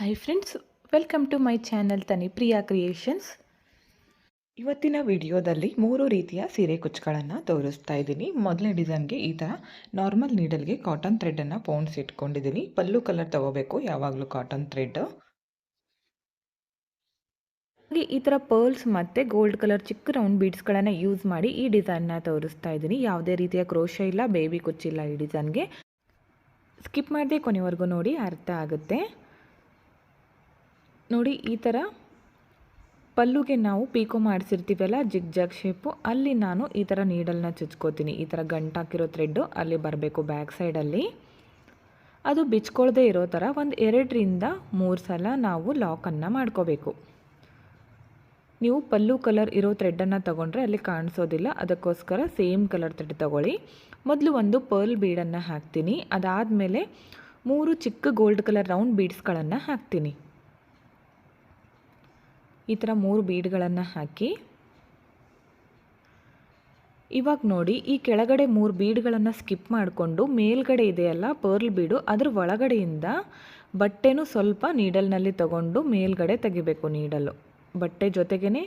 Hi friends welcome to my channel Tani Priya creations ಇವತ್ತಿನ ವಿಡಿಯೋದಲ್ಲಿ ಮೂರು ರೀತಿಯ ಸೀರೆ ಕುಚ್ಚುಗಳನ್ನು ತೋರಿಸ್ತಾ ಇದ್ದೀನಿ. ಮೊದಲನೇ ಡಿಸೈನ್ಗೆ ಈ ಥರ ನಾರ್ಮಲ್ ನೀಡಲ್ಗೆ ಕಾಟನ್ ಥ್ರೆಡನ್ನು ಪೌಂಡ್ಸ್ ಇಟ್ಕೊಂಡಿದ್ದೀನಿ. ಪಲ್ಲು ಕಲರ್ ತೊಗೋಬೇಕು, ಯಾವಾಗಲೂ ಕಾಟನ್ ಥ್ರೆಡ್ ಹಾಗೆ ಈ ಥರ ಪರ್ಲ್ಸ್ ಮತ್ತು ಗೋಲ್ಡ್ ಕಲರ್ ಚಿಕ್ಕ ರೌಂಡ್ ಬೀಡ್ಸ್ಗಳನ್ನು ಯೂಸ್ ಮಾಡಿ ಈ ಡಿಸೈನ್ನ ತೋರಿಸ್ತಾ ಇದ್ದೀನಿ. ಯಾವುದೇ ರೀತಿಯ ಕ್ರೋಶ ಇಲ್ಲ ಬೇಬಿ ಕುಚ್ಚಿಲ್ಲ ಈ ಡಿಸೈನ್ಗೆ ಸ್ಕಿಪ್ ಮಾಡದೆ ಕೊನೆವರೆಗೂ ನೋಡಿ, ಅರ್ಥ ಆಗುತ್ತೆ. ನೋಡಿ, ಈ ಥರ ಪಲ್ಲುಗೆ ನಾವು ಪೀಕೋ ಮಾಡಿಸಿರ್ತೀವಲ್ಲ ಜಿಗ್ ಜಾಗ್ ಶೇಪು ಅಲ್ಲಿ ನಾನು ಈ ಥರ ನೀಡಲ್ನ ಚುಚ್ಕೋತೀನಿ. ಈ ಥರ ಗಂಟಾಕಿರೋ ಥ್ರೆಡ್ಡು ಅಲ್ಲಿ ಬರಬೇಕು ಬ್ಯಾಕ್ ಸೈಡಲ್ಲಿ ಅದು ಬಿಚ್ಕೊಳ್ದೇ ಇರೋ ಥರ ಒಂದು ಎರಡರಿಂದ ಮೂರು ಸಲ ನಾವು ಲಾಕನ್ನು ಮಾಡ್ಕೋಬೇಕು. ನೀವು ಪಲ್ಲು ಕಲರ್ ಇರೋ ಥ್ರೆಡ್ಡನ್ನು ತೊಗೊಂಡ್ರೆ ಅಲ್ಲಿ ಕಾಣಿಸೋದಿಲ್ಲ. ಅದಕ್ಕೋಸ್ಕರ ಸೇಮ್ ಕಲರ್ ಥ್ರೆಡ್ ತೊಗೊಳ್ಳಿ. ಮೊದಲು ಒಂದು ಪರ್ಲ್ ಬೀಡನ್ನು ಹಾಕ್ತೀನಿ. ಅದಾದಮೇಲೆ ಮೂರು ಚಿಕ್ಕ ಗೋಲ್ಡ್ ಕಲರ್ ರೌಂಡ್ ಬೀಡ್ಸ್ಗಳನ್ನು ಹಾಕ್ತೀನಿ. ಈ ಥರ ಮೂರು ಬೀಡ್ಗಳನ್ನು ಹಾಕಿ. ಇವಾಗ ನೋಡಿ, ಈ ಕೆಳಗಡೆ ಮೂರು ಬೀಡ್ಗಳನ್ನು ಸ್ಕಿಪ್ ಮಾಡಿಕೊಂಡು ಮೇಲ್ಗಡೆ ಇದೆಯಲ್ಲ ಪರ್ಲ್ ಬೀಡು, ಅದ್ರ ಒಳಗಡೆಯಿಂದ ಬಟ್ಟೆನೂ ಸ್ವಲ್ಪ ನೀಡಲ್ನಲ್ಲಿ ತಗೊಂಡು ಮೇಲ್ಗಡೆ ತೆಗಿಬೇಕು ನೀಡಲು. ಬಟ್ಟೆ ಜೊತೆಗೇ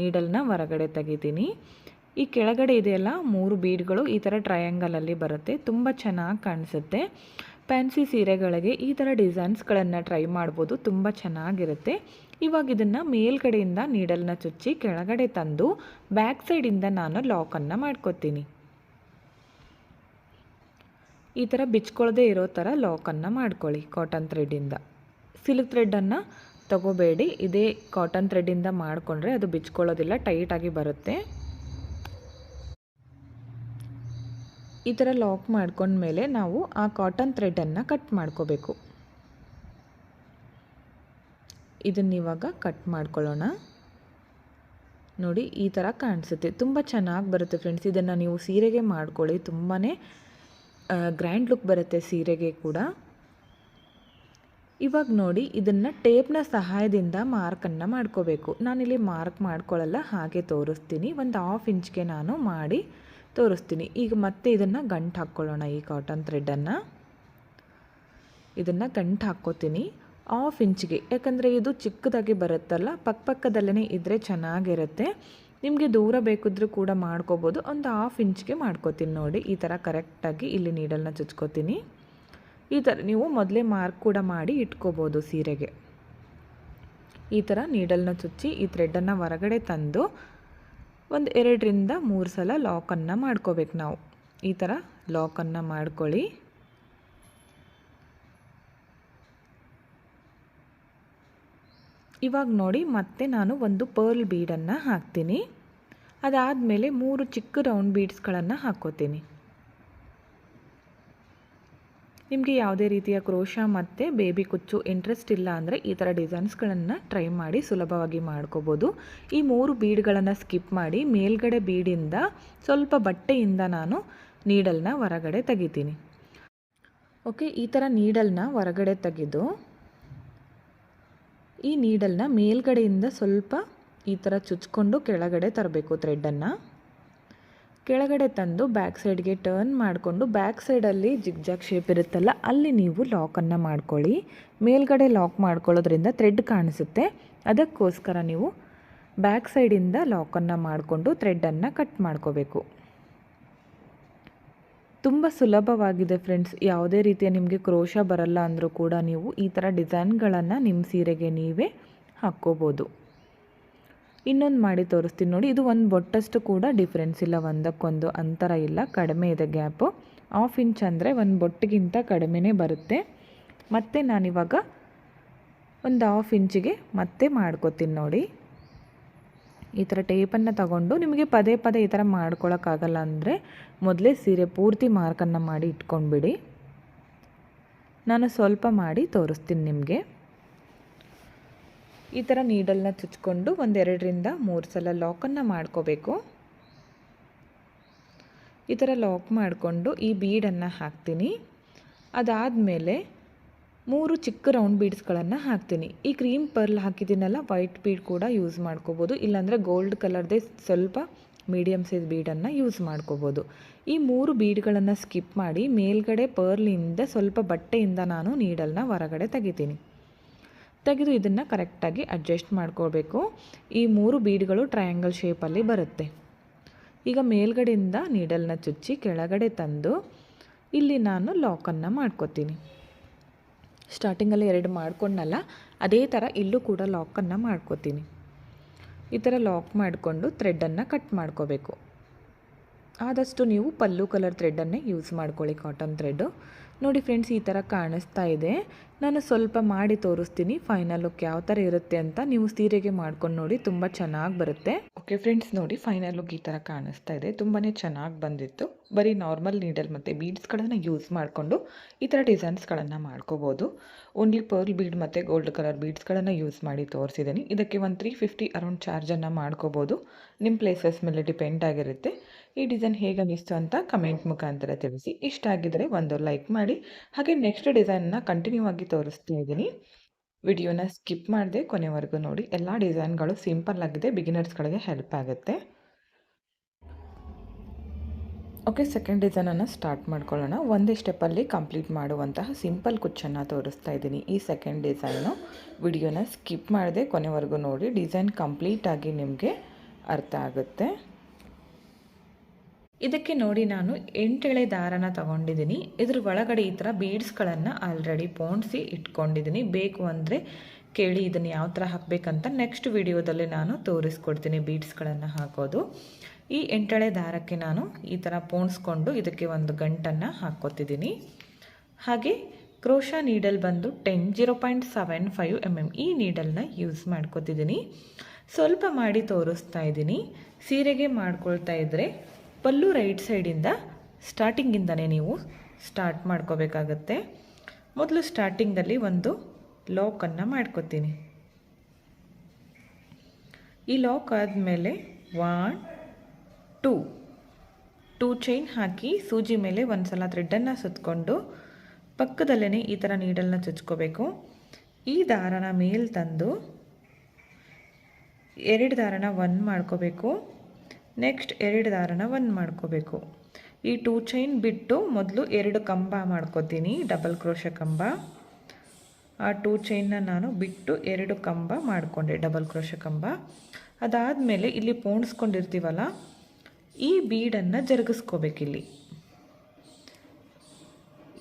ನೀಡಲ್ನ ಹೊರಗಡೆ ತೆಗಿತೀನಿ. ಈ ಕೆಳಗಡೆ ಇದೆಯಲ್ಲ ಮೂರು ಬೀಡ್ಗಳು ಈ ಥರ ಟ್ರಯಾಂಗಲಲ್ಲಿ ಬರುತ್ತೆ, ತುಂಬ ಚೆನ್ನಾಗಿ ಕಾಣಿಸುತ್ತೆ. ಫ್ಯಾನ್ಸಿ ಸೀರೆಗಳಿಗೆ ಈ ಥರ ಡಿಸೈನ್ಸ್ಗಳನ್ನು ಟ್ರೈ ಮಾಡ್ಬೋದು, ತುಂಬ ಚೆನ್ನಾಗಿರುತ್ತೆ. ಇವಾಗ ಇದನ್ನು ಮೇಲ್ಗಡೆಯಿಂದ ನೀಡಲ್ನ ಚುಚ್ಚಿ ಕೆಳಗಡೆ ತಂದು ಬ್ಯಾಕ್ ಸೈಡಿಂದ ನಾನು ಲಾಕನ್ನು ಮಾಡ್ಕೊತೀನಿ. ಈ ಥರ ಬಿಚ್ಕೊಳ್ಳದೆ ಇರೋ ಥರ ಲಾಕನ್ನು ಮಾಡ್ಕೊಳ್ಳಿ ಕಾಟನ್ ಥ್ರೆಡ್ಡಿಂದ ಸಿಲ್ಕ್ ಥ್ರೆಡ್ಡನ್ನು ತಗೋಬೇಡಿ. ಇದೇ ಕಾಟನ್ ಥ್ರೆಡ್ಡಿಂದ ಮಾಡಿಕೊಂಡ್ರೆ ಅದು ಬಿಚ್ಕೊಳ್ಳೋದಿಲ್ಲ ಟೈಟಾಗಿ ಬರುತ್ತೆ. ಈ ಥರ ಲಾಕ್ ಮಾಡ್ಕೊಂಡ್ಮೇಲೆ ನಾವು ಆ ಕಾಟನ್ ಥ್ರೆಡ್ಡನ್ನು ಕಟ್ ಮಾಡ್ಕೋಬೇಕು. ಇದನ್ನ ಇವಾಗ ಕಟ್ ಮಾಡ್ಕೊಳ್ಳೋಣ. ನೋಡಿ, ಈ ಥರ ಕಾಣಿಸುತ್ತೆ. ತುಂಬ ಚೆನ್ನಾಗಿ ಬರುತ್ತೆ ಫ್ರೆಂಡ್ಸ್ ಇದನ್ನು ನೀವು ಸೀರೆಗೆ ಮಾಡ್ಕೊಳ್ಳಿ. ತುಂಬಾ ಗ್ರ್ಯಾಂಡ್ ಲುಕ್ ಬರುತ್ತೆ ಸೀರೆಗೆ ಕೂಡ. ಇವಾಗ ನೋಡಿ, ಇದನ್ನು ಟೇಪ್ನ ಸಹಾಯದಿಂದ ಮಾರ್ಕನ್ನು ಮಾಡ್ಕೋಬೇಕು. ನಾನಿಲ್ಲಿ ಮಾರ್ಕ್ ಮಾಡ್ಕೊಳ್ಳಲ್ಲ, ಹಾಗೆ ತೋರಿಸ್ತೀನಿ. ಒಂದು ಹಾಫ್ ಇಂಚ್ಗೆ ನಾನು ಮಾಡಿ ತೋರಿಸ್ತೀನಿ. ಈಗ ಮತ್ತೆ ಇದನ್ನು ಗಂಟು ಹಾಕ್ಕೊಳ್ಳೋಣ, ಈ ಕಾಟನ್ ಥ್ರೆಡನ್ನು ಇದನ್ನು ಗಂಟು ಹಾಕ್ಕೋತೀನಿ. ಹಾಫ್ ಇಂಚ್ಗೆ. ಯಾಕಂದರೆ ಇದು ಚಿಕ್ಕದಾಗಿ ಬರುತ್ತಲ್ಲ ಪಕ್ಕಪಕ್ಕದಲ್ಲೇ ಇದ್ದರೆ ಚೆನ್ನಾಗಿರುತ್ತೆ. ನಿಮಗೆ ದೂರ ಬೇಕಿದ್ರೂ ಕೂಡ ಮಾಡ್ಕೋಬೋದು. ಒಂದು ಹಾಫ್ ಇಂಚ್ಗೆ ಮಾಡ್ಕೋತೀನಿ ನೋಡಿ. ಈ ಥರ ಕರೆಕ್ಟಾಗಿ ಇಲ್ಲಿ ನೀಡಲ್ನ ಚುಚ್ಕೋತೀನಿ. ಈ ಥರ ನೀವು ಮೊದಲೇ ಮಾರ್ಕ್ ಕೂಡ ಮಾಡಿ ಇಟ್ಕೋಬೋದು ಸೀರೆಗೆ. ಈ ಥರ ನೀಡಲ್ನ ಚುಚ್ಚಿ ಈ ಥ್ರೆಡನ್ನು ಹೊರಗಡೆ ತಂದು ಒಂದು ಎರಡರಿಂದ ಮೂರು ಸಲ ಲಾಕನ್ನು ಮಾಡ್ಕೋಬೇಕು ನಾವು. ಈ ಥರ ಲಾಕನ್ನು ಮಾಡ್ಕೊಳ್ಳಿ. ಇವಾಗ ನೋಡಿ, ಮತ್ತೆ ನಾನು ಒಂದು ಪರ್ಲ್ ಬೀಡನ್ನು ಹಾಕ್ತೀನಿ. ಅದಾದಮೇಲೆ ಮೂರು ಚಿಕ್ಕ ರೌಂಡ್ ಬೀಡ್ಸ್ಗಳನ್ನು ಹಾಕ್ಕೋತೀನಿ ನಿಮಗೆ ಯಾವುದೇ ರೀತಿಯ ಕ್ರೋಶ ಮತ್ತು ಬೇಬಿ ಕುಚ್ಚು ಇಂಟ್ರೆಸ್ಟ್ ಇಲ್ಲ ಅಂದರೆ ಈ ಥರ ಡಿಸೈನ್ಸ್ಗಳನ್ನು ಟ್ರೈ ಮಾಡಿ ಸುಲಭವಾಗಿ ಮಾಡ್ಕೋಬೋದು. ಈ ಮೂರು ಬೀಡ್ಗಳನ್ನು ಸ್ಕಿಪ್ ಮಾಡಿ ಮೇಲ್ಗಡೆ ಬೀಡಿಂದ ಸ್ವಲ್ಪ ಬಟ್ಟೆಯಿಂದ ನಾನು ನೀಡಲ್ನ ಹೊರಗಡೆ ತೆಗಿತೀನಿ. ಓಕೆ ಈ ಥರ ನೀಡಲ್ನ ಹೊರಗಡೆ ತೆಗೆದು ಈ ನೀಡಲ್ನ ಮೇಲ್ಗಡೆಯಿಂದ ಸ್ವಲ್ಪ ಈ ಥರ ಚುಚ್ಕೊಂಡು ಕೆಳಗಡೆ ತರಬೇಕು ಥ್ರೆಡ್ಡನ್ನು ಕೆಳಗಡೆ ತಂದು ಬ್ಯಾಕ್ ಸೈಡ್ಗೆ ಟರ್ನ್ ಮಾಡಿಕೊಂಡು ಬ್ಯಾಕ್ ಸೈಡಲ್ಲಿ ಜಿಗ್ಜಾಗ್ ಶೇಪ್ ಇರುತ್ತಲ್ಲ, ಅಲ್ಲಿ ನೀವು ಲಾಕನ್ನು ಮಾಡ್ಕೊಳ್ಳಿ. ಮೇಲ್ಗಡೆ ಲಾಕ್ ಮಾಡ್ಕೊಳ್ಳೋದ್ರಿಂದ ಥ್ರೆಡ್ ಕಾಣಿಸುತ್ತೆ. ಅದಕ್ಕೋಸ್ಕರ ನೀವು ಬ್ಯಾಕ್ ಸೈಡಿಂದ ಲಾಕನ್ನು ಮಾಡಿಕೊಂಡು ಥ್ರೆಡ್ಡನ್ನು ಕಟ್ ಮಾಡ್ಕೋಬೇಕು. ತುಂಬ ಸುಲಭವಾಗಿದೆ ಫ್ರೆಂಡ್ಸ್. ಯಾವುದೇ ರೀತಿಯ ನಿಮಗೆ ಕ್ರೋಶ ಬರಲ್ಲ ಅಂದರೂ ಕೂಡ ನೀವು ಈ ಥರ ಡಿಸೈನ್ಗಳನ್ನು ನಿಮ್ಮ ಸೀರೆಗೆ ನೀವೇ ಹಾಕ್ಕೋಬೋದು. ಇನ್ನೊಂದು ಮಾಡಿ ತೋರಿಸ್ತೀನಿ ನೋಡಿ. ಇದು ಒಂದು ಬೊಟ್ಟಷ್ಟು ಕೂಡ ಡಿಫ್ರೆನ್ಸ್ ಇಲ್ಲ. ಒಂದಕ್ಕೊಂದು ಅಂತರ ಇಲ್ಲ. ಕಡಿಮೆ ಇದೆ ಗ್ಯಾಪು ಹಾಫ್ ಇಂಚ್ ಅಂದರೆ ಒಂದು ಬೊಟ್ಟಿಗಿಂತ ಕಡಿಮೆನೇ ಬರುತ್ತೆ. ಮತ್ತು ನಾನಿವಾಗ ಒಂದು ಹಾಫ್ ಇಂಚಿಗೆ ಮತ್ತೆ ಮಾಡ್ಕೋತೀನಿ ನೋಡಿ. ಈ ಥರ ಟೇಪನ್ನು ತಗೊಂಡು ನಿಮಗೆ ಪದೇ ಪದೇ ಈ ಥರ ಮಾಡ್ಕೊಳಕ್ಕಾಗಲ್ಲ ಅಂದರೆ ಮೊದಲೇ ಸೀರೆ ಪೂರ್ತಿ ಮಾರ್ಕನ್ನು ಮಾಡಿ ಇಟ್ಕೊಂಡ್ಬಿಡಿ. ನಾನು ಸ್ವಲ್ಪ ಮಾಡಿ ತೋರಿಸ್ತೀನಿ ನಿಮಗೆ. ಈ ಥರ ನೀಡಲ್ನ ಚುಚ್ಕೊಂಡು ಒಂದೆರಡರಿಂದ ಮೂರು ಸಲ ಲಾಕನ್ನು ಮಾಡ್ಕೋಬೇಕು. ಈ ಥರ ಲಾಕ್ ಮಾಡಿಕೊಂಡು ಈ ಬೀಡನ್ನು ಹಾಕ್ತೀನಿ. ಅದಾದಮೇಲೆ ಮೂರು ಚಿಕ್ಕ ರೌಂಡ್ ಬೀಡ್ಸ್ಗಳನ್ನು ಹಾಕ್ತೀನಿ. ಈ ಕ್ರೀಮ್ ಪರ್ಲ್ ಹಾಕಿದ್ದೀನಲ್ಲ ವೈಟ್ ಬೀಡ್ ಕೂಡ ಯೂಸ್ ಮಾಡ್ಕೋಬೋದು. ಇಲ್ಲಾಂದರೆ ಗೋಲ್ಡ್ ಕಲರ್ದೇ ಸ್ವಲ್ಪ ಮೀಡಿಯಮ್ ಸೈಜ್ ಬೀಡನ್ನು ಯೂಸ್ ಮಾಡ್ಕೋಬೋದು. ಈ ಮೂರು ಬೀಡ್ಗಳನ್ನು ಸ್ಕಿಪ್ ಮಾಡಿ ಮೇಲ್ಗಡೆ ಪರ್ಲಿಂದ ಸ್ವಲ್ಪ ಬಟ್ಟೆಯಿಂದ ನಾನು ನೀಡಲ್ನ ಹೊರಗಡೆ ತೆಗಿತೀನಿ. ತೆಗೆದು ಇದನ್ನು ಕರೆಕ್ಟಾಗಿ ಅಡ್ಜಸ್ಟ್ ಮಾಡ್ಕೋಬೇಕು. ಈ ಮೂರು ಬೀಡ್ಗಳು ಟ್ರಯಾಂಗಲ್ ಶೇಪಲ್ಲಿ ಬರುತ್ತೆ. ಈಗ ಮೇಲ್ಗಡೆಯಿಂದ ನೀಡಲ್ನ ಚುಚ್ಚಿ ಕೆಳಗಡೆ ತಂದು ಇಲ್ಲಿ ನಾನು ಲಾಕನ್ನು ಮಾಡ್ಕೋತೀನಿ. ಸ್ಟಾರ್ಟಿಂಗಲ್ಲಿ ಎರಡು ಮಾಡ್ಕೊಂಡಲ್ಲ ಅದೇ ಥರ ಇಲ್ಲೂ ಕೂಡ ಲಾಕನ್ನು ಮಾಡ್ಕೋತೀನಿ. ಈ ಥರ ಲಾಕ್ ಮಾಡಿಕೊಂಡು ಥ್ರೆಡ್ಡನ್ನು ಕಟ್ ಮಾಡ್ಕೋಬೇಕು. ಆದಷ್ಟು ನೀವು ಪಲ್ಲು ಕಲರ್ ಥ್ರೆಡ್ಡನ್ನೇ ಯೂಸ್ ಮಾಡ್ಕೊಳ್ಳಿ ಕಾಟನ್ ಥ್ರೆಡ್ಡು ನೋಡಿ ಫ್ರೆಂಡ್ಸ್, ಈ ಥರ ಕಾಣಿಸ್ತಾ ಇದೆ. ನಾನು ಸ್ವಲ್ಪ ಮಾಡಿ ತೋರಿಸ್ತೀನಿ ಫೈನಲ್ ಲುಕ್ ಯಾವ ಥರ ಇರುತ್ತೆ ಅಂತ. ನೀವು ಸೀರೆಗೆ ಮಾಡ್ಕೊಂಡು ನೋಡಿ, ತುಂಬ ಚೆನ್ನಾಗಿ ಬರುತ್ತೆ. ಓಕೆ ಫ್ರೆಂಡ್ಸ್, ನೋಡಿ ಫೈನಲ್ ಲುಕ್ ಈ ಥರ ಕಾಣಿಸ್ತಾ ಇದೆ. ತುಂಬಾ ಚೆನ್ನಾಗಿ ಬಂದಿತ್ತು. ಬರೀ ನಾರ್ಮಲ್ ನೀಡಲ್ ಮತ್ತು ಬೀಡ್ಸ್ಗಳನ್ನು ಯೂಸ್ ಮಾಡಿಕೊಂಡು ಈ ಥರ ಡಿಸೈನ್ಸ್ಗಳನ್ನು ಮಾಡ್ಕೋಬೋದು. ಓನ್ಲಿ ಪರ್ಲ್ ಬೀಡ್ ಮತ್ತು ಗೋಲ್ಡ್ ಕಲರ್ ಬೀಡ್ಸ್ಗಳನ್ನು ಯೂಸ್ ಮಾಡಿ ತೋರಿಸಿದ್ದೀನಿ. ಇದಕ್ಕೆ ಒಂದು ತ್ರೀ ಫಿಫ್ಟಿ ಅರೌಂಡ್ ಚಾರ್ಜನ್ನು ಮಾಡ್ಕೋಬೋದು. ನಿಮ್ಮ ಪ್ಲೇಸಸ್ ಮೇಲೆ ಡಿಪೆಂಡ್ ಆಗಿರುತ್ತೆ. ಈ ಡಿಸೈನ್ ಹೇಗೆ ಅನ್ನಿಸ್ತು ಅಂತ ಕಮೆಂಟ್ ಮುಖಾಂತರ ತಿಳಿಸಿ. ಇಷ್ಟ ಆಗಿದ್ದರೆ ಒಂದು ಲೈಕ್ ಮಾಡಿ. ಹಾಗೆ ನೆಕ್ಸ್ಟ್ ಡಿಸೈನ್ನ ಕಂಟಿನ್ಯೂ ಆಗಿ ತೋರಿಸ್ತಾ ಇದ್ದೀನಿ. ವಿಡಿಯೋನ ಸ್ಕಿಪ್ ಮಾಡದೆ ಕೊನೆವರೆಗೂ ನೋಡಿ. ಎಲ್ಲ ಡಿಸೈನ್ಗಳು ಸಿಂಪಲ್ ಆಗಿದೆ. ಬಿಗಿನರ್ಸ್ಗಳಿಗೆ ಹೆಲ್ಪ್ ಆಗುತ್ತೆ. ಓಕೆ ಸೆಕೆಂಡ್ ಡಿಸೈನನ್ನು ಸ್ಟಾರ್ಟ್ ಮಾಡ್ಕೊಳ್ಳೋಣ. ಒಂದೇ ಸ್ಟೆಪ್ಪಲ್ಲಿ ಕಂಪ್ಲೀಟ್ ಮಾಡುವಂತಹ ಸಿಂಪಲ್ ಕುಚ್ಚನ್ನು ತೋರಿಸ್ತಾ ಇದ್ದೀನಿ. ಈ ಸೆಕೆಂಡ್ ಡಿಸೈನು ವಿಡಿಯೋನ ಸ್ಕಿಪ್ ಮಾಡದೆ ಕೊನೆವರೆಗೂ ನೋಡಿ. ಡಿಸೈನ್ ಕಂಪ್ಲೀಟಾಗಿ ನಿಮಗೆ ಅರ್ಥ ಆಗುತ್ತೆ. ಇದಕ್ಕೆ ನೋಡಿ ನಾನು ಎಂಟೆಳೆ ದಾರನ ತಗೊಂಡಿದ್ದೀನಿ. ಇದ್ರ ಒಳಗಡೆ ಈ ಥರ ಬೀಡ್ಸ್ಗಳನ್ನು ಆಲ್ರೆಡಿ ಪೋಣಿಸಿ ಇಟ್ಕೊಂಡಿದ್ದೀನಿ. ಬೇಕು ಅಂದರೆ ಕೇಳಿ ಇದನ್ನು ಯಾವ ಥರ ಹಾಕಬೇಕಂತ ನೆಕ್ಸ್ಟ್ ವಿಡಿಯೋದಲ್ಲಿ ನಾನು ತೋರಿಸ್ಕೊಡ್ತೀನಿ ಬೀಡ್ಸ್ಗಳನ್ನು ಹಾಕೋದು. ಈ ಎಂಟೆಳೆ ದಾರಕ್ಕೆ ನಾನು ಈ ಥರ ಪೋಣಿಸ್ಕೊಂಡು ಇದಕ್ಕೆ ಒಂದು ಗಂಟನ್ನು ಹಾಕ್ಕೊತಿದ್ದೀನಿ. ಹಾಗೆ ಕ್ರೋಶಾ ನೀಡಲ್ ಬಂದು ten zero point seven five M M ಈ ನೀಡಲ್ನ ಯೂಸ್ ಮಾಡ್ಕೋತಿದ್ದೀನಿ. ಸ್ವಲ್ಪ ಮಾಡಿ ತೋರಿಸ್ತಾ ಇದ್ದೀನಿ. ಸೀರೆಗೆ ಮಾಡ್ಕೊಳ್ತಾ ಇದ್ದರೆ ಪಲ್ಲು ರೈಟ್ ಸೈಡಿಂದ ಸ್ಟಾರ್ಟಿಂಗಿಂದನೇ ನೀವು ಸ್ಟಾರ್ಟ್ ಮಾಡ್ಕೋಬೇಕಾಗತ್ತೆ. ಮೊದಲು ಸ್ಟಾರ್ಟಿಂಗಲ್ಲಿ ಒಂದು ಲಾಕನ್ನು ಮಾಡ್ಕೋತೀನಿ. ಈ ಲಾಕ್ ಆದಮೇಲೆ ಒನ್, ಟೂ. ಟೂ ಚೈನ್ ಹಾಕಿ ಸೂಜಿ ಮೇಲೆ ಒಂದು ಸಲ ಥ್ರೆಡ್ಡನ್ನು ಸುತ್ತಕೊಂಡು ಪಕ್ಕದಲ್ಲೇ ಈ ಥರ ನೀಡಲ್ನ ಚುಚ್ಕೋಬೇಕು. ಈ ದಾರನ ಮೇಲೆ ತಂದು ಎರಡು ದಾರನ ಒನ್ ಮಾಡ್ಕೋಬೇಕು. ನೆಕ್ಸ್ಟ್ ಎರಡು ದಾರನ ಒಂದು ಮಾಡ್ಕೋಬೇಕು. ಈ ಟೂ ಚೈನ್ ಬಿಟ್ಟು ಮೊದಲು ಎರಡು ಕಂಬ ಮಾಡ್ಕೋತೀನಿ ಡಬಲ್ ಕ್ರೋಶ ಕಂಬ. ಆ ಟೂ ಚೈನ್ನ ನಾನು ಬಿಟ್ಟು ಎರಡು ಕಂಬ ಮಾಡಿಕೊಂಡೆ ಡಬಲ್ ಕ್ರೋಶ ಕಂಬ. ಅದಾದಮೇಲೆ ಇಲ್ಲಿ ಪೋಣಿಸ್ಕೊಂಡಿರ್ತೀವಲ್ಲ, ಈ ಬೀಡನ್ನು ಜರುಗಿಸ್ಕೋಬೇಕಿಲ್ಲಿ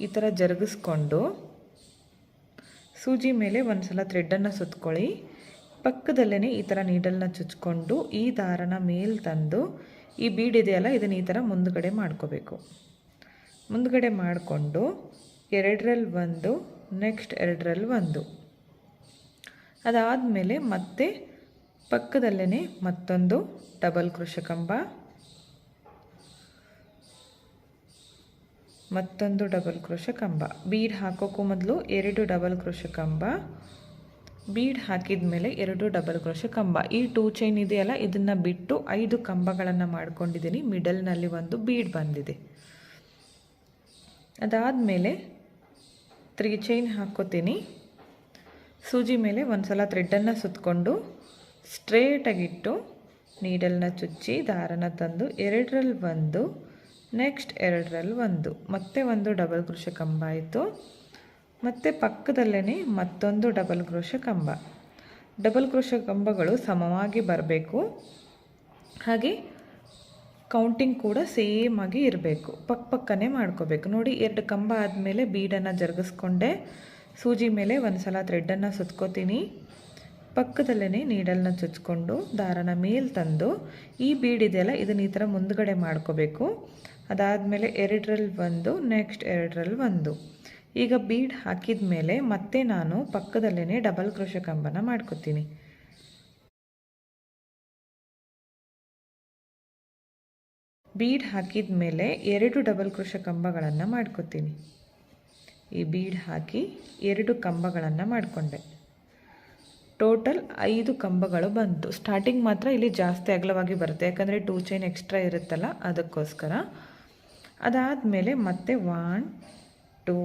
ಈ ಥರ ಜರುಗಿಸ್ಕೊಂಡು, ಸೂಜಿ ಮೇಲೆ ಒಂದು ಸಲ ಥ್ರೆಡ್ಡನ್ನು ಸುತ್ಕೊಳ್ಳಿ. ಪಕ್ಕದಲ್ಲೇ ಈ ಥರ ನೀಡಲ್ನ ಚುಚ್ಕೊಂಡು ಈ ದಾರನ ಮೇಲೆ ತಂದು ಈ ಬೀಡಿದೆಯಲ್ಲ ಇದನ್ನು ಈ ಥರ ಮುಂದುಗಡೆ ಮಾಡ್ಕೋಬೇಕು. ಮುಂದುಗಡೆ ಮಾಡಿಕೊಂಡು ಎರಡರಲ್ಲಿ ಒಂದು ನೆಕ್ಸ್ಟ್ ಎರಡರಲ್ಲಿ ಒಂದು. ಅದಾದಮೇಲೆ ಮತ್ತೆ ಪಕ್ಕದಲ್ಲೇ ಮತ್ತೊಂದು ಡಬಲ್ ಕೃಷಕಂಬ, ಮತ್ತೊಂದು ಡಬಲ್ ಕ್ರೋಶ ಕಂಬ ಬೀಡ್ ಹಾಕೋಕ್ಕೂ ಮೊದಲು ಎರಡು ಡಬಲ್ ಕೃಷಕಂಬ ಕಂಬ ಬೀಡ್ ಹಾಕಿದ ಮೇಲೆ ಎರಡು ಡಬಲ್ ಕ್ರೋಶ ಕಂಬ. ಈ ಟೂ ಚೈನ್ ಇದೆಯಲ್ಲ, ಇದನ್ನು ಬಿಟ್ಟು ಐದು ಕಂಬಗಳನ್ನು ಮಾಡ್ಕೊಂಡಿದ್ದೀನಿ ಮಿಡಲ್ನಲ್ಲಿ ಒಂದು ಬೀಡ್ ಬಂದಿದೆ. ಅದಾದಮೇಲೆ ತ್ರೀ ಚೈನ್ ಹಾಕ್ಕೋತೀನಿ ಸೂಜಿ ಮೇಲೆ ಒಂದು ಸಲ ಥ್ರೆಡ್ಡನ್ನು ಸುತ್ತಕೊಂಡು ಸ್ಟ್ರೇಟಾಗಿಟ್ಟು ನೀಡಲ್ನ ಚುಚ್ಚಿ, ದಾರನ ತಂದು ಎರಡರಲ್ಲಿ ಒಂದು ನೆಕ್ಸ್ಟ್ ಎರಡರಲ್ಲಿ ಒಂದು. ಮತ್ತೆ ಒಂದು ಡಬಲ್ ಕೃಷಿ ಕಂಬ ಆಯಿತು. ಮತ್ತು ಪಕ್ಕದಲ್ಲೇ ಮತ್ತೊಂದು ಡಬಲ್ ಕ್ರೋಶ ಕಂಬ. ಡಬಲ್ ಕ್ರೋಶ ಕಂಬಗಳು ಸಮವಾಗಿ ಬರಬೇಕು. ಹಾಗೆ ಕೌಂಟಿಂಗ್ ಕೂಡ ಸೇಮ್ ಆಗಿ ಇರಬೇಕು. ಪಕ್ಕ ಪಕ್ಕನೇ ಮಾಡ್ಕೋಬೇಕು. ನೋಡಿ, ಎರಡು ಕಂಬ ಆದಮೇಲೆ ಬೀಡನ್ನು ಜರುಗಿಸ್ಕೊಂಡೆ. ಸೂಜಿ ಮೇಲೆ ಒಂದು ಸಲ ಥ್ರೆಡ್ಡನ್ನು ಸುತ್ಕೋತೀನಿ. ಪಕ್ಕದಲ್ಲೇ ನೀಡಲ್ನ ಚುಚ್ಕೊಂಡು ದಾರನ ಮೇಲೆ ತಂದು ಈ ಬೀಡ್ ಇದೆಯಲ್ಲ, ಇದನ್ನ ಈ ಥರ ಮುಂದುಗಡೆ ಮಾಡ್ಕೋಬೇಕು. ಅದಾದಮೇಲೆ ಎರಡರಲ್ಲಿ ಒಂದು ನೆಕ್ಸ್ಟ್ ಎರಡರಲ್ಲಿ ಒಂದು. ಈಗ ಬೀಡ್ ಹಾಕಿದ ಮೇಲೆ ಮತ್ತೆ ನಾನು ಪಕ್ಕದಲ್ಲೇ ಡಬಲ್ ಕ್ರೋಶ ಕಂಬನ ಮಾಡ್ಕೊತೀನಿ. ಬೀಡ್ ಹಾಕಿದ ಮೇಲೆ ಎರಡು ಡಬಲ್ ಕ್ರೋಶ ಕಂಬಗಳನ್ನು ಮಾಡ್ಕೊತೀನಿ. ಈ ಬೀಡ್ ಹಾಕಿ ಎರಡು ಕಂಬಗಳನ್ನು ಮಾಡಿಕೊಂಡೆ. ಟೋಟಲ್ ಐದು ಕಂಬಗಳು ಬಂತು ಸ್ಟಾರ್ಟಿಂಗ್ ಮಾತ್ರ ಇಲ್ಲಿ ಜಾಸ್ತಿ ಅಗಲವಾಗಿ ಬರುತ್ತೆ. ಯಾಕಂದರೆ ಟೂ ಚೈನ್ ಎಕ್ಸ್ಟ್ರಾ ಇರುತ್ತಲ್ಲ, ಅದಕ್ಕೋಸ್ಕರ. ಅದಾದಮೇಲೆ ಮತ್ತೆ one two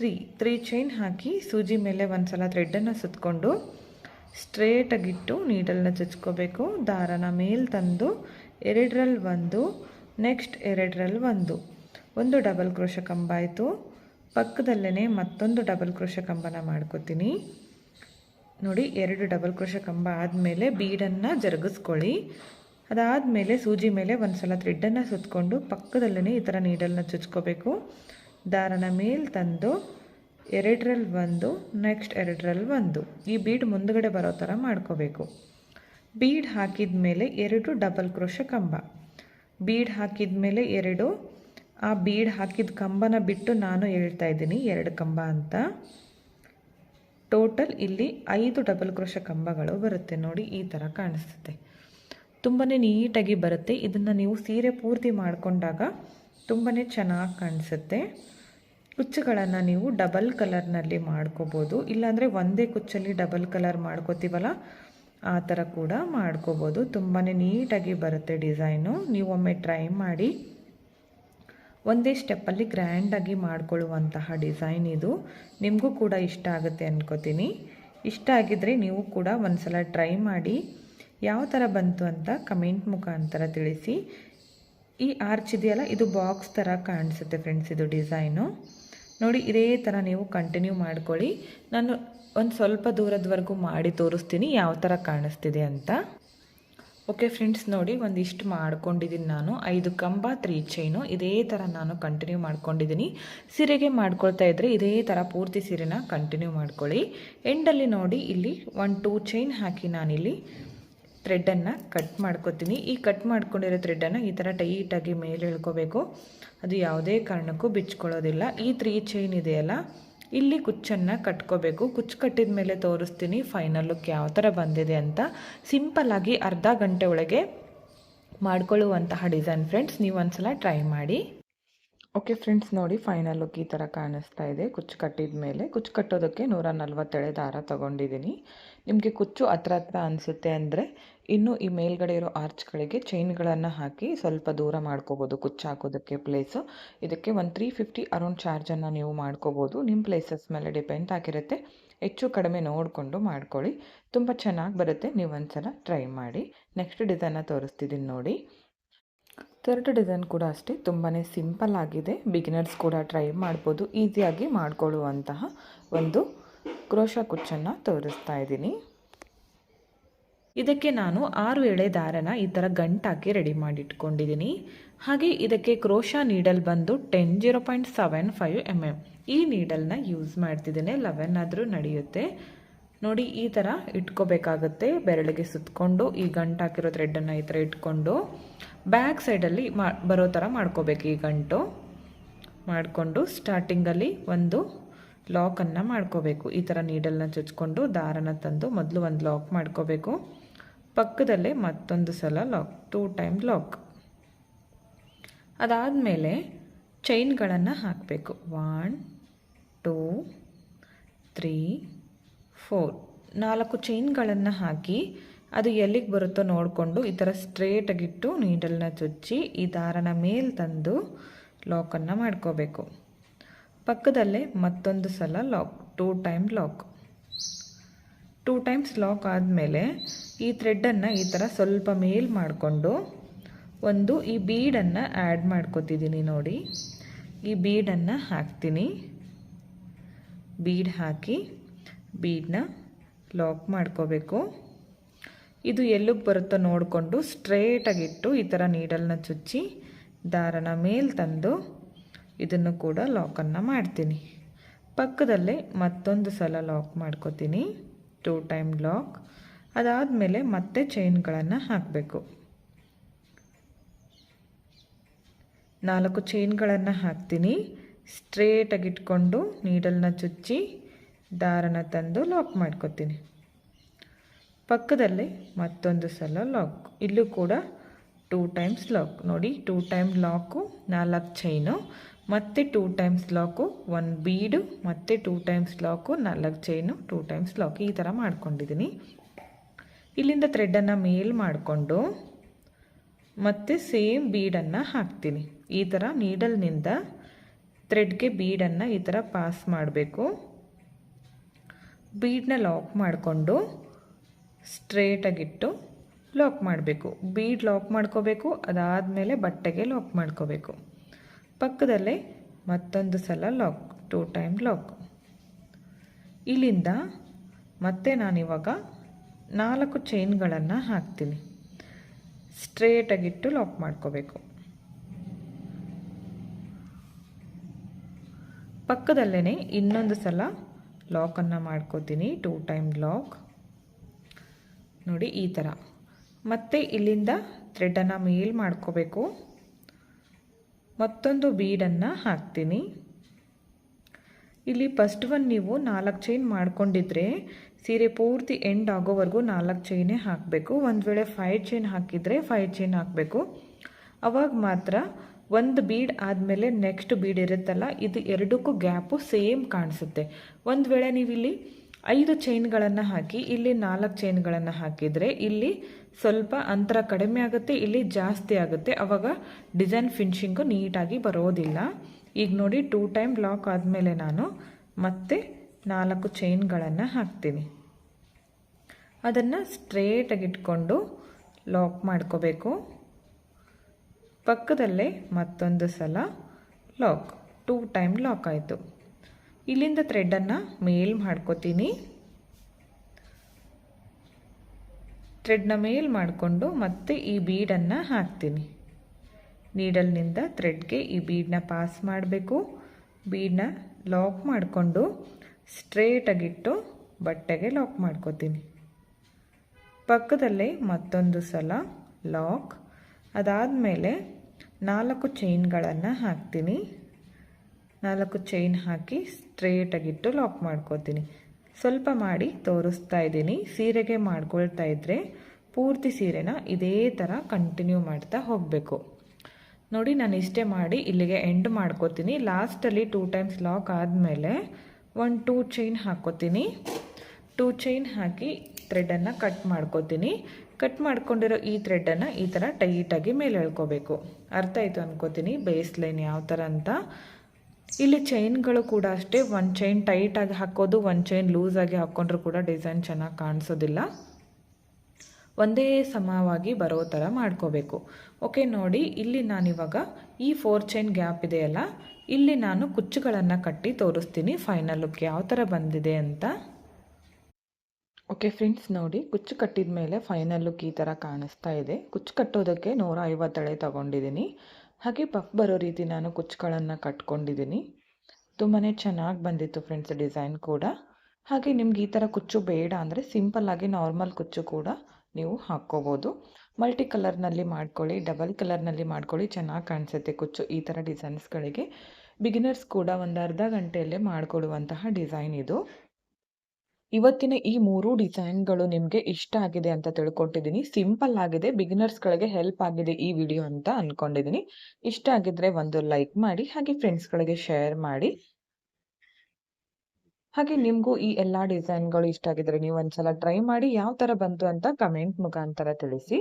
three three chain ಹಾಕಿ ಸೂಜಿ ಮೇಲೆ ಒಂದು ಸಲ ಥ್ರೆಡ್ಡನ್ನು ಸುತ್ತಕೊಂಡು ಸ್ಟ್ರೇಟಾಗಿಟ್ಟು ನೀಡಲ್ನ ಚುಚ್ಕೋಬೇಕು. ದಾರನ ಮೇಲೆ ತಂದು ಎರಡರಲ್ಲಿ ಒಂದು ನೆಕ್ಸ್ಟ್ ಎರಡರಲ್ಲಿ ಒಂದು. ಒಂದು ಡಬಲ್ ಕ್ರೋಶ ಕಂಬ ಆಯಿತು. ಪಕ್ಕದಲ್ಲೇ ಮತ್ತೊಂದು ಡಬಲ್ ಕ್ರೋಶ ಕಂಬನ ಮಾಡ್ಕೋತೀನಿ. ನೋಡಿ, ಎರಡು ಡಬಲ್ ಕ್ರೋಶ ಕಂಬ ಆದಮೇಲೆ ಬೀಡನ್ನು ಜರುಗಿಸ್ಕೊಳ್ಳಿ. ಅದಾದಮೇಲೆ ಸೂಜಿ ಮೇಲೆ ಒಂದು ಸಲ ಥ್ರೆಡ್ಡನ್ನು ಸುತ್ತಕೊಂಡು ಪಕ್ಕದಲ್ಲೇ ಈ ಥರ ನೀಡಲ್ನ ಚುಚ್ಕೋಬೇಕು. ದಾರನ ಮೇಲೆ ತಂದು ಎರಡರಲ್ಲಿ ಒಂದು ನೆಕ್ಸ್ಟ್ ಎರಡರಲ್ಲಿ ಒಂದು. ಈ ಬೀಡ್ ಮುಂದುಗಡೆ ಬರೋ ಥರ ಮಾಡ್ಕೋಬೇಕು. ಬೀಡ್ ಹಾಕಿದ ಮೇಲೆ ಎರಡು ಡಬಲ್ ಕ್ರೋಶ ಕಂಬ. ಬೀಡ್ ಹಾಕಿದ ಮೇಲೆ ಎರಡು. ಆ ಬೀಡ್ ಹಾಕಿದ ಕಂಬನ ಬಿಟ್ಟು ನಾನು ಹೇಳ್ತಾ ಇದ್ದೀನಿ ಎರಡು ಕಂಬ ಅಂತ. ಟೋಟಲ್ ಇಲ್ಲಿ ಐದು ಡಬಲ್ ಕ್ರೋಶ ಕಂಬಗಳು ಬರುತ್ತೆ. ನೋಡಿ ಈ ಥರ ಕಾಣಿಸುತ್ತೆ ತುಂಬಾ ನೀಟಾಗಿ ಬರುತ್ತೆ. ಇದನ್ನು ನೀವು ಸೀರೆ ಪೂರ್ತಿ ಮಾಡಿಕೊಂಡಾಗ ತುಂಬಾ ಚೆನ್ನಾಗಿ ಕಾಣಿಸುತ್ತೆ. ಕುಚ್ಚುಗಳನ್ನು ನೀವು ಡಬಲ್ ಕಲರ್ನಲ್ಲಿ ಮಾಡ್ಕೋಬೋದು. ಇಲ್ಲಾಂದರೆ ಒಂದೇ ಕುಚ್ಚಲ್ಲಿ ಡಬಲ್ ಕಲರ್ ಮಾಡ್ಕೋತೀವಲ್ಲ, ಆ ಥರ ಕೂಡ ಮಾಡ್ಕೋಬೋದು. ತುಂಬಾ ನೀಟಾಗಿ ಬರುತ್ತೆ ಡಿಸೈನು. ನೀವೊಮ್ಮೆ ಟ್ರೈ ಮಾಡಿ. ಒಂದೇ ಸ್ಟೆಪ್ಪಲ್ಲಿ ಗ್ರ್ಯಾಂಡಾಗಿ ಮಾಡ್ಕೊಳ್ಳುವಂತಹ ಡಿಸೈನ್ ಇದು. ನಿಮಗೂ ಕೂಡ ಇಷ್ಟ ಆಗುತ್ತೆ ಅನ್ಕೋತೀನಿ. ಇಷ್ಟ ಆಗಿದ್ದರೆ ನೀವು ಕೂಡ ಒಂದು ಸಲ ಟ್ರೈ ಮಾಡಿ. ಯಾವ ಥರ ಬಂತು ಅಂತ ಕಮೆಂಟ್ ಮುಖಾಂತರ ತಿಳಿಸಿ. ಈ ಆರ್ಚ್ ಇದೆಯಲ್ಲ? ಇದು ಬಾಕ್ಸ್ ಥರ ಕಾಣಿಸುತ್ತೆ ಫ್ರೆಂಡ್ಸ್ ಇದು ಡಿಸೈನು ನೋಡಿ, ಇದೇ ಥರ ನೀವು ಕಂಟಿನ್ಯೂ ಮಾಡ್ಕೊಳ್ಳಿ. ನಾನು ಒಂದು ಸ್ವಲ್ಪ ದೂರದವರೆಗೂ ಮಾಡಿ ತೋರಿಸ್ತೀನಿ ಯಾವ ಥರ ಕಾಣಿಸ್ತಿದೆ ಅಂತ. ಓಕೆ ಫ್ರೆಂಡ್ಸ್ ನೋಡಿ, ಒಂದಿಷ್ಟು ಮಾಡ್ಕೊಂಡಿದ್ದೀನಿ ನಾನು. ಐದು ಕಂಬ ತ್ರೀ ಚೈನು ಇದೇ ಥರ ನಾನು ಕಂಟಿನ್ಯೂ ಮಾಡ್ಕೊಂಡಿದ್ದೀನಿ ಸೀರೆಗೆ ಮಾಡ್ಕೊಳ್ತಾ ಇದ್ದರೆ ಇದೇ ಥರ ಪೂರ್ತಿ ಸೀರೆನ ಕಂಟಿನ್ಯೂ ಮಾಡ್ಕೊಳ್ಳಿ. ಎಂಡಲ್ಲಿ ನೋಡಿ, ಇಲ್ಲಿ ಒನ್ ಟೂ ಚೈನ್ ಹಾಕಿ ನಾನಿಲ್ಲಿ ಥ್ರೆಡ್ಡನ್ನು ಕಟ್ ಮಾಡ್ಕೊತೀನಿ. ಈ ಕಟ್ ಮಾಡ್ಕೊಂಡಿರೋ ಥ್ರೆಡ್ಡನ್ನು ಈ ಥರ ಟೈಟಾಗಿ ಮೇಲೆ ಇಳ್ಕೋಬೇಕು. ಅದು ಯಾವುದೇ ಕಾರಣಕ್ಕೂ ಬಿಚ್ಕೊಳ್ಳೋದಿಲ್ಲ. ಈ ತ್ರೀ ಚೈನ್ ಇದೆಯಲ್ಲ, ಇಲ್ಲಿ ಕುಚ್ಚನ್ನು ಕಟ್ಕೋಬೇಕು. ಕುಚ್ಚು ಕಟ್ಟಿದ ಮೇಲೆ ತೋರಿಸ್ತೀನಿ ಫೈನಲ್ ಲುಕ್ ಯಾವ ಥರ ಬಂದಿದೆ ಅಂತ. ಸಿಂಪಲ್ಲಾಗಿ ಅರ್ಧ ಗಂಟೆ ಒಳಗೆ ಮಾಡ್ಕೊಳ್ಳುವಂತಹ ಡಿಸೈನ್ ಫ್ರೆಂಡ್ಸ್ ನೀವು ಒಂದ್ಸಲ ಟ್ರೈ ಮಾಡಿ. ಓಕೆ ಫ್ರೆಂಡ್ಸ್ ನೋಡಿ ಫೈನಲ್ ಲುಕ್ ಈ ಥರ ಕಾಣಿಸ್ತಾ ಇದೆ. ಕುಚ್ಚು ಕಟ್ಟಿದ ಮೇಲೆ. ಕುಚ್ಚು ಕಟ್ಟೋದಕ್ಕೆ ನೂರ ನಲ್ವತ್ತೇಳೆ ದಾರ ತೊಗೊಂಡಿದ್ದೀನಿ. ನಿಮಗೆ ಕುಚ್ಚು ಹತ್ರ ಹತ್ರ ಅನಿಸುತ್ತೆ ಅಂದರೆ ಇನ್ನು ಈ ಮೇಲ್ಗಡೆ ಇರೋ ಆರ್ಚ್ಗಳಿಗೆ ಚೈನ್ಗಳನ್ನು ಹಾಕಿ ಸ್ವಲ್ಪ ದೂರ ಮಾಡ್ಕೋಬೋದು, ಕುಚ್ಚು ಹಾಕೋದಕ್ಕೆ ಪ್ಲೇಸು ಇದಕ್ಕೆ ಒಂದು ತ್ರೀ ಫಿಫ್ಟಿ ಅರೌಂಡ್ ಚಾರ್ಜನ್ನು ನೀವು ಮಾಡ್ಕೋಬೋದು. ನಿಮ್ಮ ಪ್ಲೇಸಸ್ ಮೇಲೆ ಡಿಪೆಂಡ್ ಆಗಿರುತ್ತೆ. ಹೆಚ್ಚು ಕಡಿಮೆ ನೋಡಿಕೊಂಡು ಮಾಡ್ಕೊಳ್ಳಿ. ತುಂಬ ಚೆನ್ನಾಗಿ ಬರುತ್ತೆ. ನೀವು ಒಂದ್ಸಲ ಟ್ರೈ ಮಾಡಿ. ನೆಕ್ಸ್ಟ್ ಡಿಸೈನನ್ನು ತೋರಿಸ್ತಿದ್ದೀನಿ ನೋಡಿ. ಥರ್ಡ್ ಡಿಸೈನ್ ಕೂಡ ಅಷ್ಟೇ. ತುಂಬಾ ಸಿಂಪಲ್ ಆಗಿದೆ. ಬಿಗಿನರ್ಸ್ ಕೂಡ ಟ್ರೈ ಮಾಡ್ಬೋದು. ಈಸಿಯಾಗಿ ಮಾಡಿಕೊಳ್ಳುವಂತಹ ಒಂದು ಕ್ರೋಶ ಕುಚ್ಚನ್ನು ತೋರಿಸ್ತಾ ಇದ್ದೀನಿ. ಇದಕ್ಕೆ ನಾನು ಆರು ಎಳೆ ದಾರನ ಈ ಥರ ಗಂಟಾಕಿ ರೆಡಿ ಮಾಡಿ ಇಟ್ಕೊಂಡಿದ್ದೀನಿ ಹಾಗೆ ಇದಕ್ಕೆ ಕ್ರೋಶ ನೀಡಲ್ ಬಂದು ten zero point seven five M M ಈ ನೀಡಲ್ನ ಯೂಸ್ ಮಾಡ್ತಿದ್ದೀನಿ ಲೆವೆನ್ ಆದರೂ ನಡೆಯುತ್ತೆ. ನೋಡಿ, ಈ ಥರ ಇಟ್ಕೋಬೇಕಾಗುತ್ತೆ, ಬೆರಳಿಗೆ ಸುತ್ತಕೊಂಡು ಈ ಗಂಟು ಹಾಕಿರೋ ಥ್ರೆಡ್ಡನ್ನು ಈ ಥರ ಇಟ್ಕೊಂಡು. ಬ್ಯಾಕ್ ಸೈಡಲ್ಲಿ ಮಾ ಬರೋ ಥರ ಮಾಡ್ಕೋಬೇಕು ಈ ಗಂಟು. ಮಾಡಿಕೊಂಡು ಸ್ಟಾರ್ಟಿಂಗಲ್ಲಿ ಒಂದು ಲಾಕನ್ನು ಮಾಡ್ಕೋಬೇಕು. ಈ ಥರ ನೀಡಲ್ನ ಚುಚ್ಕೊಂಡು ದಾರನ ತಂದು ಮೊದಲು ಒಂದು ಲಾಕ್ ಮಾಡ್ಕೋಬೇಕು. ಪಕ್ಕದಲ್ಲೇ ಮತ್ತೊಂದು ಸಲ ಲಾಕ್ ಟೂ ಟೈಮ್ ಲಾಕ್ ಅದಾದಮೇಲೆ ಚೈನ್ಗಳನ್ನು ಹಾಕಬೇಕು. ಒನ್ ಟೂ ತ್ರೀ ಫೋರ್ ನಾಲ್ಕು ಚೈನ್ಗಳನ್ನು ಹಾಕಿ ಅದು ಎಲ್ಲಿಗೆ ಬರುತ್ತೋ ನೋಡಿಕೊಂಡು ಈ ಥರ ಸ್ಟ್ರೇಟಾಗಿಟ್ಟು ನೀಡಲ್ನ ಚುಚ್ಚಿ ಈ ದಾರನ ಮೇಲೆ ತಂದು ಲಾಕನ್ನು ಮಾಡ್ಕೋಬೇಕು. ಪಕ್ಕದಲ್ಲೇ ಮತ್ತೊಂದು ಸಲ lock, two time lock. Two times lock ಆದಮೇಲೆ ಈ ಥ್ರೆಡ್ಡನ್ನು ಈ ಥರ ಸ್ವಲ್ಪ ಮೇಲ್ ಮಾಡಿಕೊಂಡು ಒಂದು ಈ ಬೀಡನ್ನು ಆ್ಯಡ್ ಮಾಡ್ಕೋತಿದ್ದೀನಿ ನೋಡಿ. ಈ ಬೀಡನ್ನು ಹಾಕ್ತೀನಿ. ಬೀಡ್ ಹಾಕಿ ಬೀಡನ್ನ ಲಾಕ್ ಮಾಡ್ಕೋಬೇಕು. ಇದು ಎಲ್ಲಿಗೆ ಬರುತ್ತೋ ನೋಡಿಕೊಂಡು ಸ್ಟ್ರೇಟಾಗಿಟ್ಟು ಈ ಥರ ನೀಡಲ್ನ ಚುಚ್ಚಿ ದಾರನ ಮೇಲೆ ತಂದು ಇದನ್ನು ಕೂಡ ಲಾಕನ್ನು ಮಾಡ್ತೀನಿ. ಪಕ್ಕದಲ್ಲೇ ಮತ್ತೊಂದು ಸಲ ಲಾಕ್ ಮಾಡ್ಕೋತೀನಿ. ಟೂ ಟೈಮ್ ಲಾಕ್ ಅದಾದಮೇಲೆ ಮತ್ತೆ ಚೈನ್ಗಳನ್ನು ಹಾಕಬೇಕು. ನಾಲ್ಕು ಚೈನ್ಗಳನ್ನು ಹಾಕ್ತೀನಿ. ಸ್ಟ್ರೇಟಾಗಿಟ್ಕೊಂಡು ನೀಡಲ್ನ ಚುಚ್ಚಿ ದಾರನ ತಂದು ಲಾಕ್ ಮಾಡ್ಕೊತೀನಿ. ಪಕ್ಕದಲ್ಲೇ ಮತ್ತೊಂದು ಸಲ ಲಾಕ್ ಇಲ್ಲೂ ಕೂಡ ಟೂ ಟೈಮ್ಸ್ ಲಾಕ್ ನೋಡಿ ಟೂ ಟೈಮ್ ಲಾಕು ನಾಲ್ಕು ಚೈನು ಮತ್ತು two times lock one bead ಮತ್ತು ಟೂ ಟೈಮ್ಸ್ ಲಾಕು ನಾಲ್ಕು ಚೈನು ಟೂ ಟೈಮ್ಸ್ ಲಾಕ್ ಈ ಥರ ಮಾಡ್ಕೊಂಡಿದ್ದೀನಿ. ಇಲ್ಲಿಂದ ಥ್ರೆಡ್ಡನ್ನು ಮೇಲ್ ಮಾಡಿಕೊಂಡು ಮತ್ತು ಸೇಮ್ ಬೀಡನ್ನು ಹಾಕ್ತೀನಿ. ಈ ಥರ ನೀಡಲ್ನಿಂದ ಥ್ರೆಡ್ಗೆ ಬೀಡನ್ನು ಈ ಥರ ಪಾಸ್ ಮಾಡಬೇಕು. ಬೀಡನ್ನ ಲಾಕ್ ಮಾಡಿಕೊಂಡು ಸ್ಟ್ರೇಟಾಗಿಟ್ಟು ಲಾಕ್ ಮಾಡಬೇಕು. ಬೀಡ್ ಲಾಕ್ ಮಾಡ್ಕೋಬೇಕು, ಅದಾದಮೇಲೆ ಬಟ್ಟೆಗೆ ಲಾಕ್ ಮಾಡ್ಕೋಬೇಕು. ಪಕ್ಕದಲ್ಲೇ ಮತ್ತೊಂದು ಸಲ ಲಾಕ್ ಟೂ ಟೈಮ್ ಲಾಕ್ ಇಲ್ಲಿಂದ ಮತ್ತೆ ನಾನಿವಾಗ ನಾಲ್ಕು ಚೈನ್ಗಳನ್ನು ಹಾಕ್ತೀನಿ. ಸ್ಟ್ರೇಟಾಗಿಟ್ಟು ಲಾಕ್ ಮಾಡ್ಕೋಬೇಕು. ಪಕ್ಕದಲ್ಲೇ ಇನ್ನೊಂದು ಸಲ ಲಾಕನ್ನು ಮಾಡ್ಕೋತೀನಿ ಟೂ ಟೈಮ್ ಲಾಕ್ ನೋಡಿ ಈ ಥರ ಮತ್ತೆ ಇಲ್ಲಿಂದ ಥ್ರೆಡನ್ನು ಮೇಲ್ ಮಾಡ್ಕೋಬೇಕು. ಮತ್ತೊಂದು ಬೀಡನ್ನು ಹಾಕ್ತೀನಿ. ಇಲ್ಲಿ ಫಸ್ಟ್ ಒನ್ ನೀವು ನಾಲ್ಕು ಚೈನ್ ಮಾಡ್ಕೊಂಡಿದ್ರೆ ಸೀರೆ ಪೂರ್ತಿ ಎಂಡ್ ಆಗೋವರೆಗೂ ನಾಲ್ಕು ಚೈನೇ ಹಾಕಬೇಕು. ಒಂದು ವೇಳೆ ಫೈವ್ ಚೈನ್ ಹಾಕಿದರೆ ಫೈವ್ ಚೈನ್ ಹಾಕಬೇಕು. ಅವಾಗ ಮಾತ್ರ ಒಂದು ಬೀಡ್ ಆದಮೇಲೆ ನೆಕ್ಸ್ಟ್ ಬೀಡ್ ಇರುತ್ತಲ್ಲ, ಇದು ಎರಡಕ್ಕೂ ಗ್ಯಾಪು ಸೇಮ್ ಕಾಣಿಸುತ್ತೆ. ಒಂದು ವೇಳೆ ನೀವಿಲ್ಲಿ ಐದು ಚೈನ್ಗಳನ್ನು ಹಾಕಿ, ಇಲ್ಲಿ ನಾಲ್ಕು ಚೈನ್ಗಳನ್ನು ಹಾಕಿದರೆ ಇಲ್ಲಿ ಸ್ವಲ್ಪ ಅಂತರ ಕಡಿಮೆ ಆಗುತ್ತೆ, ಇಲ್ಲಿ ಜಾಸ್ತಿ ಆಗುತ್ತೆ. ಆವಾಗ ಡಿಸೈನ್ ಫಿನಿಶಿಂಗು ನೀಟಾಗಿ ಬರೋದಿಲ್ಲ. ಈಗ ನೋಡಿ, ಟೂ ಟೈಮ್ ಲಾಕ್ ಆದಮೇಲೆ ನಾನು ಮತ್ತೆ ನಾಲ್ಕು ಚೈನ್ಗಳನ್ನು ಹಾಕ್ತೀನಿ. ಅದನ್ನು ಸ್ಟ್ರೇಟಾಗಿ ಇಟ್ಕೊಂಡು ಲಾಕ್ ಮಾಡ್ಕೋಬೇಕು. ಪಕ್ಕದಲ್ಲೇ ಮತ್ತೊಂದು ಸಲ ಲಾಕ್. ಟೂ ಟೈಮ್ ಲಾಕ್ ಆಯಿತು. ಇಲ್ಲಿಂದ ಥ್ರೆಡನ್ನು ಮೇಲ್ ಮಾಡ್ಕೋತೀನಿ. ಥ್ರೆಡ್ನ ಮೇಲ್ ಮಾಡಿಕೊಂಡು ಮತ್ತೆ ಈ ಬೀಡನ್ನು ಹಾಕ್ತೀನಿ. ನೀಡಲ್ನಿಂದ ಥ್ರೆಡ್ಗೆ ಈ ಬೀಡನ್ನ ಪಾಸ್ ಮಾಡಬೇಕು. ಬೀಡನ್ನ ಲಾಕ್ ಮಾಡಿಕೊಂಡು ಸ್ಟ್ರೇಟಾಗಿಟ್ಟು ಬಟ್ಟೆಗೆ ಲಾಕ್ ಮಾಡ್ಕೋತೀನಿ. ಪಕ್ಕದಲ್ಲೇ ಮತ್ತೊಂದು ಸಲ ಲಾಕ್ ಅದಾದಮೇಲೆ ನಾಲ್ಕು ಚೈನ್ಗಳನ್ನು ಹಾಕ್ತೀನಿ. ನಾಲ್ಕು ಚೈನ್ ಹಾಕಿ ಸ್ಟ್ರೇಟಾಗಿಟ್ಟು ಲಾಕ್ ಮಾಡ್ಕೋತೀನಿ. ಸ್ವಲ್ಪ ಮಾಡಿ ತೋರಿಸ್ತಾ ಇದ್ದೀನಿ. ಸೀರೆಗೆ ಮಾಡ್ಕೊಳ್ತಾ ಇದ್ದರೆ ಪೂರ್ತಿ ಸೀರೆನ ಇದೇ ಥರ ಕಂಟಿನ್ಯೂ ಮಾಡ್ತಾ ಹೋಗಬೇಕು. ನೋಡಿ, ನಾನು ಇಷ್ಟೇ ಮಾಡಿ ಇಲ್ಲಿಗೆ ಎಂಡ್ ಮಾಡ್ಕೋತೀನಿ. ಲಾಸ್ಟಲ್ಲಿ ಟೂ ಟೈಮ್ಸ್ ಲಾಕ್ ಆದಮೇಲೆ ಒಂದು ಟೂ ಚೈನ್ ಹಾಕ್ಕೋತೀನಿ ಟೂ ಚೈನ್ ಹಾಕಿ ಥ್ರೆಡನ್ನು ಕಟ್ ಮಾಡ್ಕೋತೀನಿ. ಕಟ್ ಮಾಡ್ಕೊಂಡಿರೋ ಈ ಥ್ರೆಡನ್ನು ಈ ಥರ ಟೈಟಾಗಿ ಮೇಲೆ ಎಳ್ಕೋಬೇಕು. ಅರ್ಥ ಆಯಿತು ಅನ್ಕೋತೀನಿ? ಬೇಸ್ ಲೈನ್ ಯಾವ ಥರ ಅಂತ? ಇಲ್ಲಿ ಚೈನ್ಗಳು ಕೂಡ ಅಷ್ಟೇ ಒಂದು ಚೈನ್ ಟೈಟಾಗಿ ಹಾಕೋದು ಒಂದು ಚೈನ್ ಲೂಸಾಗಿ ಹಾಕ್ಕೊಂಡ್ರೂ ಕೂಡ ಡಿಸೈನ್ ಚೆನ್ನಾಗಿ ಕಾಣಿಸೋದಿಲ್ಲ. ಒಂದೇ ಸಮವಾಗಿ ಬರೋ ಥರ ಮಾಡ್ಕೋಬೇಕು. ಓಕೆ ನೋಡಿ, ಇಲ್ಲಿ ನಾನಿವಾಗ ಈ ಫೋರ್ ಚೈನ್ ಗ್ಯಾಪ್ ಇದೆಯಲ್ಲ ಇಲ್ಲಿ ನಾನು ಕುಚ್ಚುಗಳನ್ನು ಕಟ್ಟಿ ತೋರಿಸ್ತೀನಿ ಫೈನಲ್ ಲುಕ್ ಯಾವ ಥರ ಬಂದಿದೆ ಅಂತ? ಓಕೆ ಫ್ರೆಂಡ್ಸ್ ನೋಡಿ, ಕುಚ್ಚು ಕಟ್ಟಿದ ಮೇಲೆ ಫೈನಲ್ ಲುಕ್ ಈ ಥರ ಕಾಣಿಸ್ತಾ ಇದೆ. ಕುಚ್ಚು ಕಟ್ಟೋದಕ್ಕೆ ನೂರ ಐವತ್ತಳೆ ತೊಗೊಂಡಿದ್ದೀನಿ. ಹಾಗೆ ಪಕ್ ಬರೋ ರೀತಿ ನಾನು ಕುಚ್ಚುಗಳನ್ನು ಕಟ್ಕೊಂಡಿದ್ದೀನಿ. ತುಂಬಾ ಚೆನ್ನಾಗಿ ಬಂದಿತ್ತು ಫ್ರೆಂಡ್ಸ್ ಡಿಸೈನ್ ಕೂಡ. ಹಾಗೆ ನಿಮ್ಗೆ ಈ ಥರ ಕುಚ್ಚು ಬೇಡ ಅಂದರೆ ಸಿಂಪಲ್ಲಾಗಿ ನಾರ್ಮಲ್ ಕುಚ್ಚು ಕೂಡ ನೀವು ಹಾಕ್ಕೋಬೋದು. ಮಲ್ಟಿ ಕಲರ್ನಲ್ಲಿ ಮಾಡ್ಕೊಳ್ಳಿ, ಡಬಲ್ ಕಲರ್ನಲ್ಲಿ ಮಾಡ್ಕೊಳ್ಳಿ, ಚೆನ್ನಾಗಿ ಕಾಣಿಸುತ್ತೆ ಕುಚ್ಚು ಈ ಥರ ಡಿಸೈನ್ಸ್ಗಳಿಗೆ. ಬಿಗಿನರ್ಸ್ ಕೂಡ ಒಂದು ಅರ್ಧ ಗಂಟೆಯಲ್ಲೇ ಮಾಡಿಕೊಳ್ಳುವಂತಹ ಡಿಸೈನ್ ಇದು. ಇವತ್ತಿನ ಈ ಮೂರು ಡಿಸೈನ್ಗಳು ನಿಮಗೆ ಇಷ್ಟ ಆಗಿದೆ ಅಂತ ತಿಳ್ಕೊಟ್ಟಿದ್ದೀನಿ. ಸಿಂಪಲ್ ಆಗಿದೆ, ಬಿಗಿನರ್ಸ್ಗಳಿಗೆ ಹೆಲ್ಪ್ ಆಗಿದೆ ಈ ವಿಡಿಯೋ ಅಂತ ಅಂದ್ಕೊಂಡಿದ್ದೀನಿ ಇಷ್ಟ ಆಗಿದ್ರೆ ಒಂದು ಲೈಕ್ ಮಾಡಿ, ಹಾಗೆ ಫ್ರೆಂಡ್ಸ್ಗಳಿಗೆ ಶೇರ್ ಮಾಡಿ. ಹಾಗೆ ನಿಮಗೂ ಈ ಎಲ್ಲ ಡಿಸೈನ್ಗಳು ಇಷ್ಟ ಆಗಿದ್ರೆ ನೀವು ಒಂದ್ಸಲ ಟ್ರೈ ಮಾಡಿ, ಯಾವ ಥರ ಬಂತು ಅಂತ ಕಮೆಂಟ್ ಮುಖಾಂತರ ತಿಳಿಸಿ.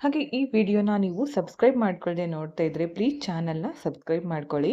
ಹಾಗೆ ಈ ವಿಡಿಯೋನ ನೀವು ಸಬ್ಸ್ಕ್ರೈಬ್ ಮಾಡ್ಕೊಳ್ಳದೆ ನೋಡ್ತಾ ಇದ್ರೆ ಪ್ಲೀಸ್ ಚಾನಲ್ನ ಸಬ್ಸ್ಕ್ರೈಬ್ ಮಾಡ್ಕೊಳ್ಳಿ.